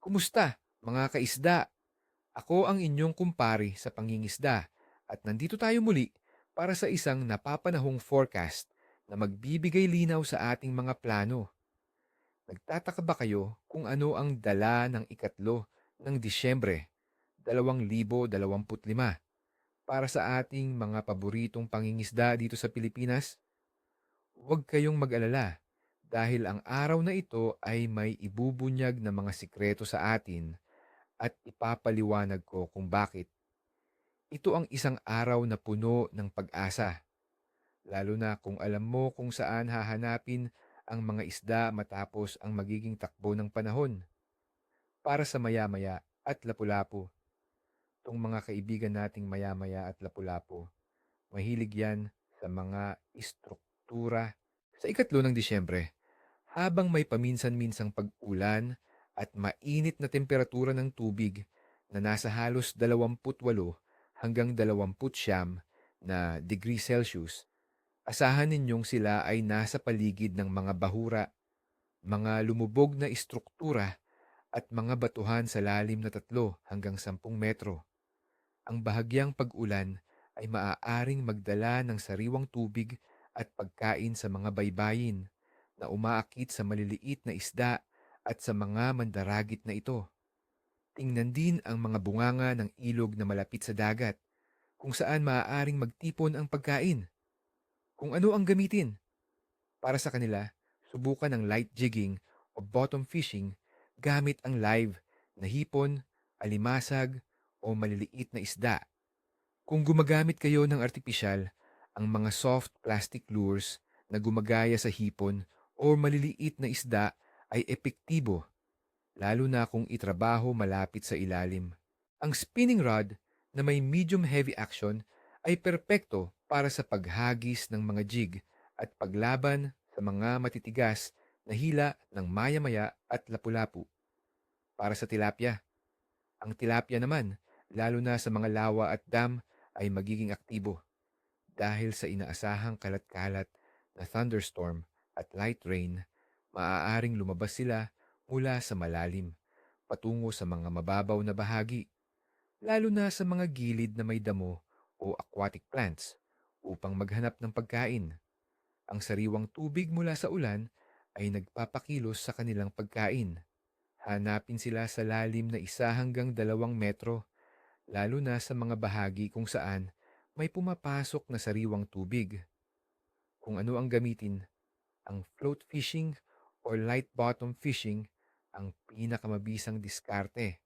Kumusta, mga kaisda? Ako ang inyong kumpari sa pangingisda at nandito tayo muli para sa isang napapanahong forecast na magbibigay linaw sa ating mga plano. Nagtataka ba kayo kung ano ang dala ng ikatlo ng Disyembre 2025 para sa ating mga paboritong pangingisda dito sa Pilipinas? Huwag kayong mag-alala dahil ang araw na ito ay may ibubunyag na mga sikreto sa atin at ipapaliwanag ko kung bakit. Ito ang isang araw na puno ng pag-asa, lalo na kung alam mo kung saan hahanapin ang mga isda matapos ang magiging takbo ng panahon. Para sa maya-maya at lapu-lapu. Itong mga kaibigan nating maya-maya at lapu-lapu, mahilig yan sa mga istruktura. Sa ikatlo ng Disyembre, habang may paminsan-minsang pag-ulan at mainit na temperatura ng tubig na nasa halos 28 hanggang 29 na degree Celsius, asahan ninyong sila ay nasa paligid ng mga bahura, mga lumubog na istruktura at mga batuhan sa lalim na 3 hanggang 10 metro. Ang bahagyang pag-ulan ay maaaring magdala ng sariwang tubig at pagkain sa mga baybayin na umaakit sa maliliit na isda at sa mga mandaragit na ito. Tingnan din ang mga bunganga ng ilog na malapit sa dagat, kung saan maaaring magtipon ang pagkain. Kung ano ang gamitin. Para sa kanila, subukan ang light jigging o bottom fishing gamit ang live na hipon, alimasag o maliliit na isda. Kung gumagamit kayo ng artipisyal, ang mga soft plastic lures na gumagaya sa hipon o maliliit na isda ay epektibo, lalo na kung itrabaho malapit sa ilalim. Ang spinning rod na may medium heavy action ay perpekto para sa paghagis ng mga jig at paglaban sa mga matitigas na hila ng maya-maya at lapu-lapu. Para sa tilapia. Ang tilapia naman, lalo na sa mga lawa at dam, ay magiging aktibo dahil sa inaasahang kalat-kalat na thunderstorm at light rain, maaaring lumabas sila mula sa malalim patungo sa mga mababaw na bahagi, lalo na sa mga gilid na may damo o aquatic plants upang maghanap ng pagkain. Ang sariwang tubig mula sa ulan ay nagpapakilos sa kanilang pagkain. Hanapin sila sa lalim na isa hanggang dalawang metro, lalo na sa mga bahagi kung saan may pumapasok na sariwang tubig. Kung ano ang gamitin, ang float fishing or light bottom fishing ang pinakamabisang diskarte.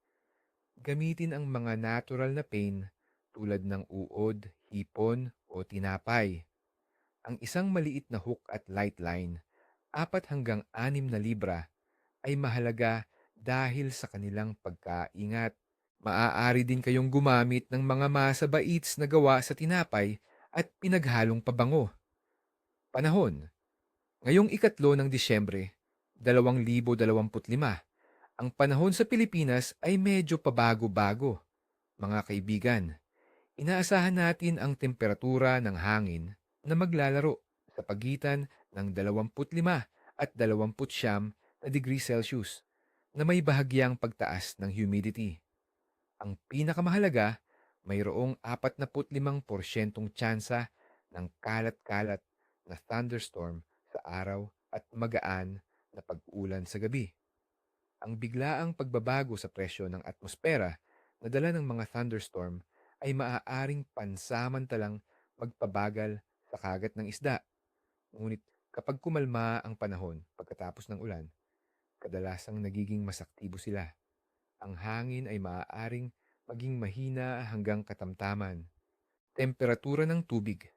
Gamitin ang mga natural na pain tulad ng uod, hipon o tinapay. Ang isang maliit na hook at light line, 4 hanggang 6 na libra, ay mahalaga dahil sa kanilang pagkaingat. Maaari din kayong gumamit ng mga masa baits na gawa sa tinapay at pinaghalong pabango. Panahon Ngayong ikatlo ng Disyembre, 2025, ang panahon sa Pilipinas ay medyo pabago-bago. Mga kaibigan, inaasahan natin ang temperatura ng hangin na maglalaro sa pagitan ng 25 at 29 na degree Celsius na may bahagyang pagtaas ng humidity. Ang pinakamahalaga, mayroong 45% tsansa ng kalat-kalat na thunderstorm araw at magaan na pag-ulan sa gabi. Ang biglaang pagbabago sa presyo ng atmosfera na dala ng mga thunderstorm ay maaaring pansamantalang magpabagal sa kagat ng isda. Ngunit kapag kumalma ang panahon pagkatapos ng ulan, kadalasang nagiging masaktibo sila. Ang hangin ay maaaring maging mahina hanggang katamtaman. Temperatura ng tubig.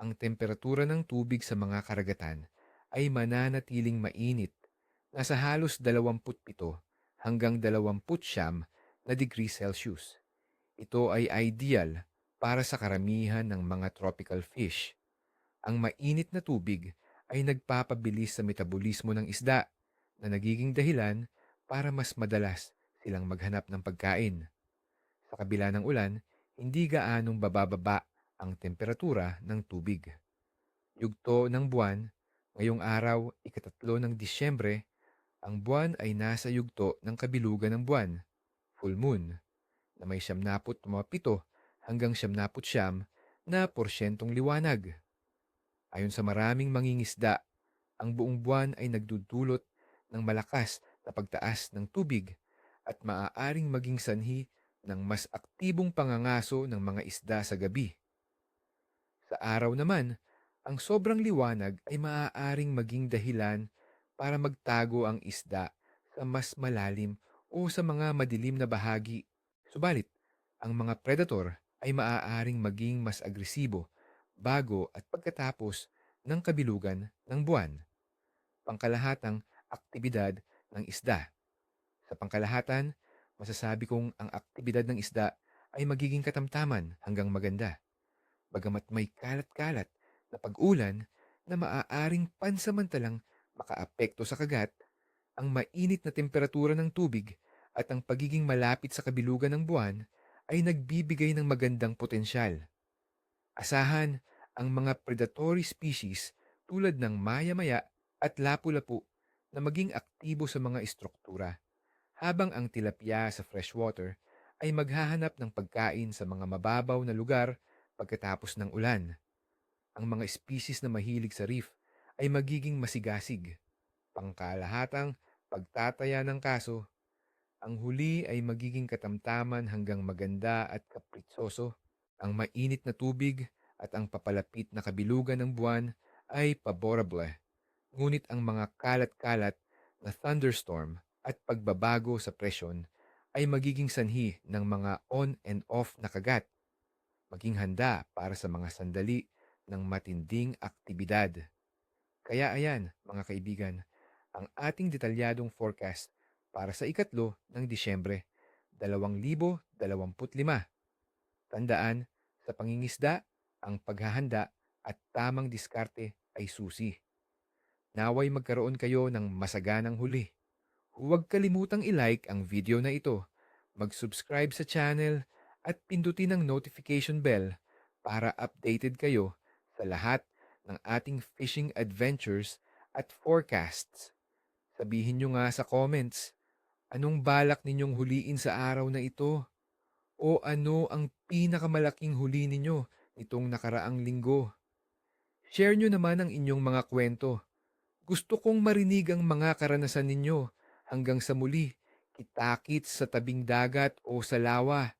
Ang temperatura ng tubig sa mga karagatan ay mananatiling mainit, nasa halos 27 hanggang 29 na degree Celsius. Ito ay ideal para sa karamihan ng mga tropical fish. Ang mainit na tubig ay nagpapabilis sa metabolismo ng isda na nagiging dahilan para mas madalas silang maghanap ng pagkain. Sa kabila ng ulan, hindi gaanong babababa ang temperatura ng tubig. Yugto ng buwan Ngayong araw, ikatatlo ng Disyembre, Ang buwan ay nasa yugto ng kabilugan ng buwan, full moon, na may siyamnaput mga pito hanggang siyamnaput siyam na porsyentong liwanag. Ayon sa maraming mangingisda, ang buong buwan ay nagdudulot ng malakas na pagtaas ng tubig at maaaring maging sanhi ng mas aktibong pangangaso ng mga isda sa gabi. Sa araw naman, ang sobrang liwanag ay maaaring maging dahilan para magtago ang isda sa mas malalim o sa mga madilim na bahagi. Subalit, ang mga predator ay maaaring maging mas agresibo bago at pagkatapos ng kabilugan ng buwan. Pangkalahatang aktibidad ng isda. Sa pangkalahatan, masasabi kong ang aktibidad ng isda ay magiging katamtaman hanggang maganda. Bagamat may kalat-kalat na pag-ulan na maaaring pansamantalang makaapekto sa kagat, ang mainit na temperatura ng tubig at ang pagiging malapit sa kabilugan ng buwan ay nagbibigay ng magandang potensyal. Asahan ang mga predatory species tulad ng maya-maya at lapu-lapu na maging aktibo sa mga istruktura, habang ang tilapia sa freshwater ay maghahanap ng pagkain sa mga mababaw na lugar pagkatapos ng ulan. Ang mga species na mahilig sa reef ay magiging masigasig. Pangkalahatang pagtataya ng kaso, ang huli ay magiging katamtaman hanggang maganda at kapritsoso. Ang mainit na tubig at ang papalapit na kabilugan ng buwan ay paborable. Ngunit ang mga kalat-kalat na thunderstorm at pagbabago sa presyon ay magiging sanhi ng mga on and off na kagat. Maging handa para sa mga sandali ng matinding aktibidad. Kaya ayan, mga kaibigan, ang ating detalyadong forecast para sa ikatlo ng Disyembre 2025. Tandaan, sa pangingisda, ang paghahanda at tamang diskarte ay susi. Naway magkaroon kayo ng masaganang huli. Huwag kalimutang i-like ang video na ito, mag-subscribe sa channel at pindutin ang notification bell para updated kayo sa lahat ng ating fishing adventures at forecasts. Sabihin nyo nga sa comments, anong balak ninyong huliin sa araw na ito? O ano ang pinakamalaking huli ninyo nitong nakaraang linggo? Share nyo naman ang inyong mga kwento. Gusto kong marinig ang mga karanasan ninyo hanggang sa muli, kitakit sa tabing dagat o sa lawa.